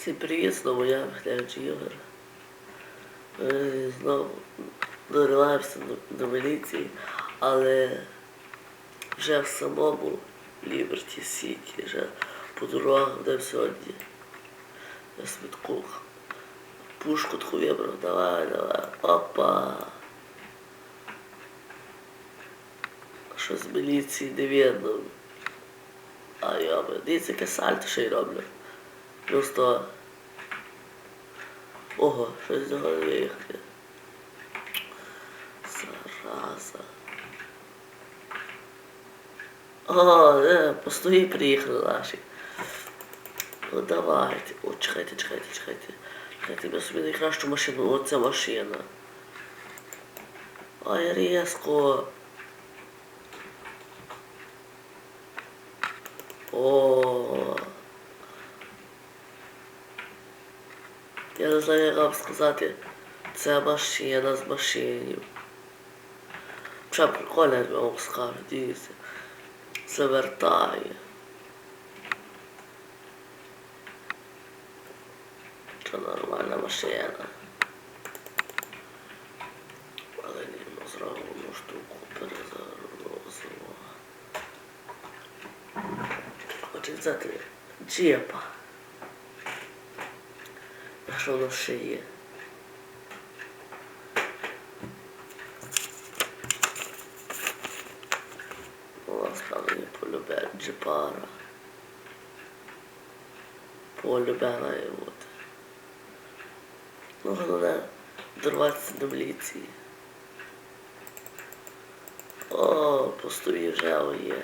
Всім привіт, знову я, Михайлович Ігор. Знову дориваємося до, міліції, але вже в самому Ліберті Сіті, вже по дорогах, де сьогодні. Я свідку пушку таку вибрав, давай, давай, опа. Що з міліції не видно. А я дивіться, яке сальто ще й роблю. Просто. Ого, щось з нього не виїхати. Зараза. О, не, постої приїхали наші. Ну давайте. О, чекайте, чекайте, чекайте. Чекайте, я собі найкращу машину. Оця машина. Ай, різко. О. Я не знаю, як вам сказати. Це машина з машинів. Ще прикольно, як вам скажу, дивіться. Завертає. Це нормальна машина. Але ні, ну зробимо штуку перезагрузимо. Хочу взяти джепа. Ще є. Ну, насправді не полюбе джепара. Полюбе має бути. Ну, головне дорватися до міліції. О, пустові вже є.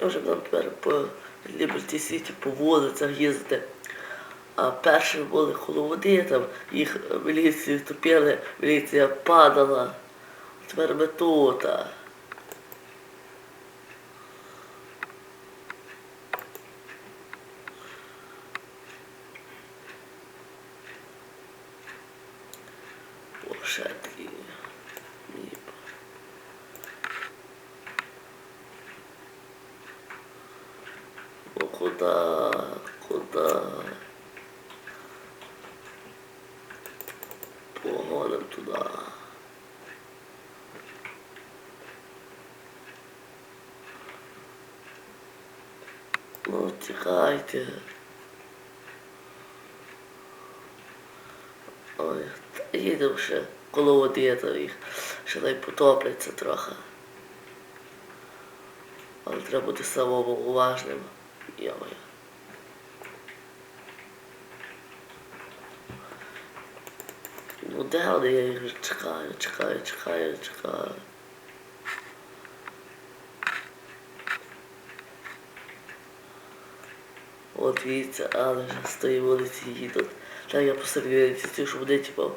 Може нам тепер по Ліберті Сіті по їздити. А перші були коло води, там їх міліцію топили, міліція падала. Тепер ми тут. ще такі. Ні. Куда? Куда? Погоним туда. Ну, тікайте. Ой, їдемо ще коло води, то їх ще дай потопляться трохи. Але треба бути самому уважним. Йомаю. Ну де? Я їх чекаю, чекаю, чекаю, чекаю. От дивіться, але з тої вулиці їдуть. Так я посередині ці, щоб вони типу.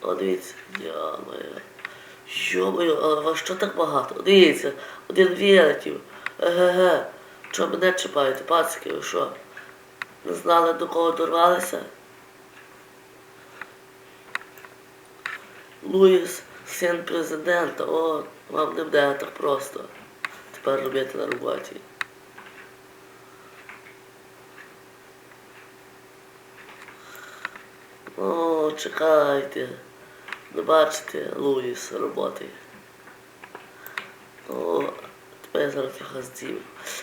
О, дивіться, йомаю. Йомаю, а вас що так багато? Дивіться, один вілетів. Еге-ге. Що мене чіпаєте, пацики, ви що? Не знали до кого дорвалися? Луїс, син президента, о, вам не буде так просто. Тепер робити на роботі. О, чекайте. Не бачите, Луїс роботи. О, тепер я зараз трохи здів.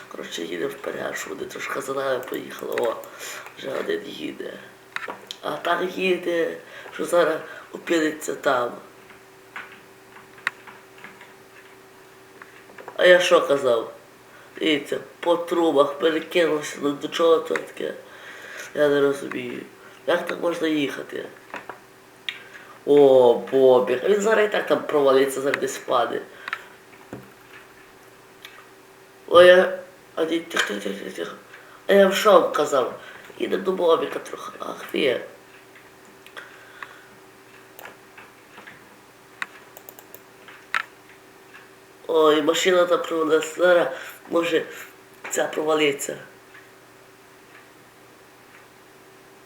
Коротше, їдемо вперед, що вони трошки за нами поїхали. О, вже один їде. А так їде, що зараз опиниться там. А я що казав? Дивіться, по трубах перекинувся, ну до чого це таке? Я не розумію. Як так можна їхати? О, Бобік. Він зараз і так там провалиться, зараз десь впаде. Ой, я... А ні, тихо, тихо, тихо, тихо. А я в що казав? Іде до Бобіка трохи. Ах, ти. Ой, машина там провалилася. Може ця провалиться.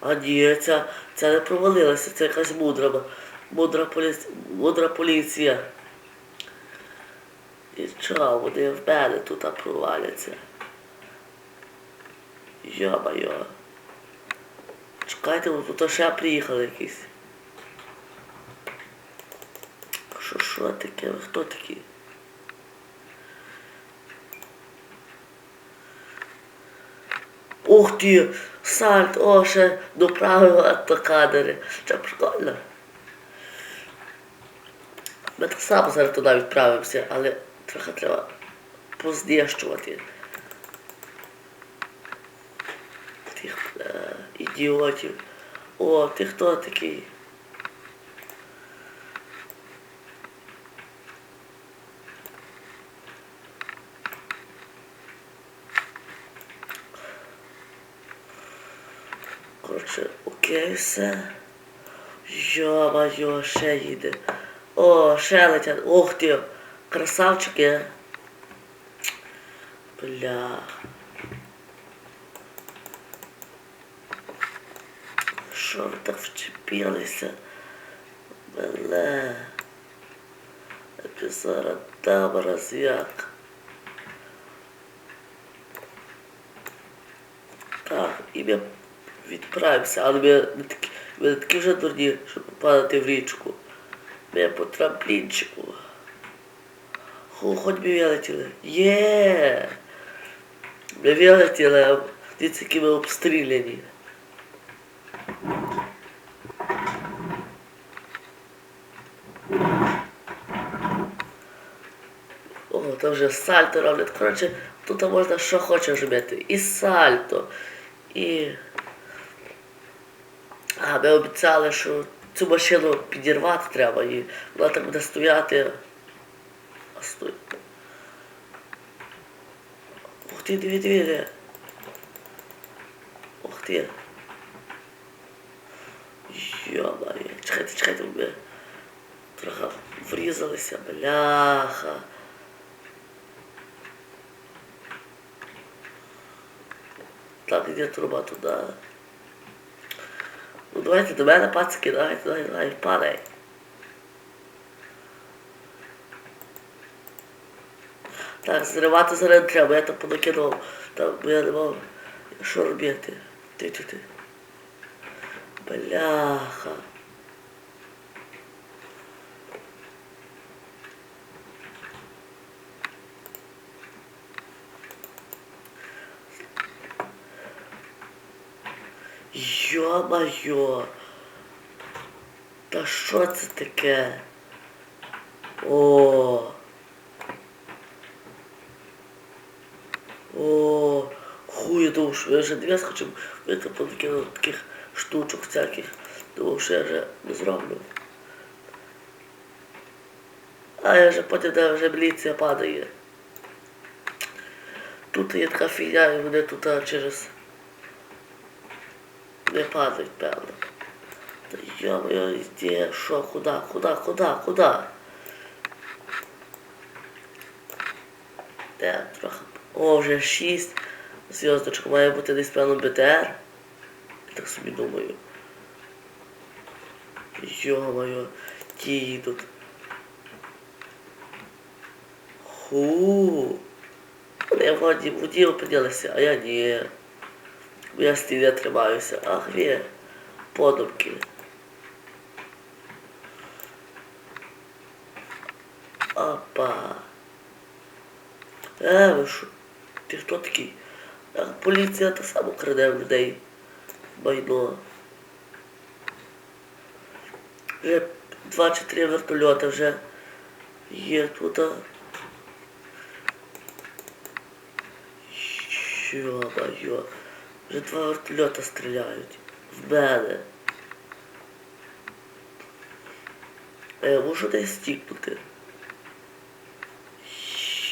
А ні, ця, ця не провалилася, це якась мудра, мудра, полі... мудра поліція. І чого, вони в мене тут проваляться. Йо-моє. Чекайте, бо тут ще приїхали якісь. Що, що таке? Ви хто такі? Ух ти! Сальт, о, ще доправив автокадери. Це прикольно. Ми так само зараз туди відправимося, але трохи треба познищувати тих е, ідіотів. О, ти хто такий? Коротше, окей, все. Йо-моє, ще їде. О, ще летять. Ох ти, красавчики. Бля. Що ви так вчепилися? Бля. Зараз дам роз'як. Так, і ми відправимося, але ми не такі, ми такі вже дурні, щоб попадати в річку. Ми по трамплінчику. Ху, хоч би вилетіли. Є! Ми вилетіли, а які ми обстріляні. О, там вже сальто роблять. Коротше, тут можна що хочеш робити. І сальто, і. А, ми обіцяли, що цю машину підірвати треба і вона так буде стояти. Стой. Ух диви, диви, диви. Ух ти. Йо-моє, чекайте, чекайте, ми трохи врізалися, бляха. Так, іде труба туди. Ну давайте до мене пацики, давайте, давай, давай, падай. Так, зривати зараз треба, я там понакинув. Там я не мав що робити. Ти ти ти. Бляха. Йо-моє. Та що це таке? О. О, хуй, я думав, що я вже дві хочу викопати таких, таких штучок всяких. Думав, що я вже не зроблю. А я вже потім де вже міліція падає. Тут є така фігня, і вони тут через не падають, певно. Та йо-моє, де, що, куди, куди, куди, куди? Де, трохи. О, вже 6 зв'язочок має бути десь певно БТР. Я так собі думаю. Йо-моє, ті їдуть. Ху. Вони вроді воді опинилися, а я ні. Бо я стіля тримаюся. Ах, ви, подумки. Опа. Е, ви що? Ти хто такий? А поліція та сама краде в людей. Майно. Вже два чи три вертольоти вже є тут. Йо-моє. Вже два вертольота стріляють. В мене. Е, можу десь стікнути.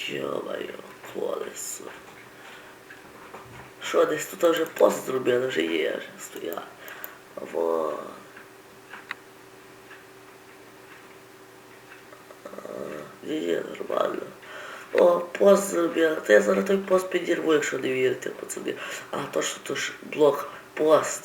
Йо-моє, колесо. Що, десь тут вже пост зробили, вже є, вже стояла. Во. Ні, ні, нормально. О, пост зробила. Та я зараз той пост підірву, якщо не вірите, пацани. А, то що то ж блок пост.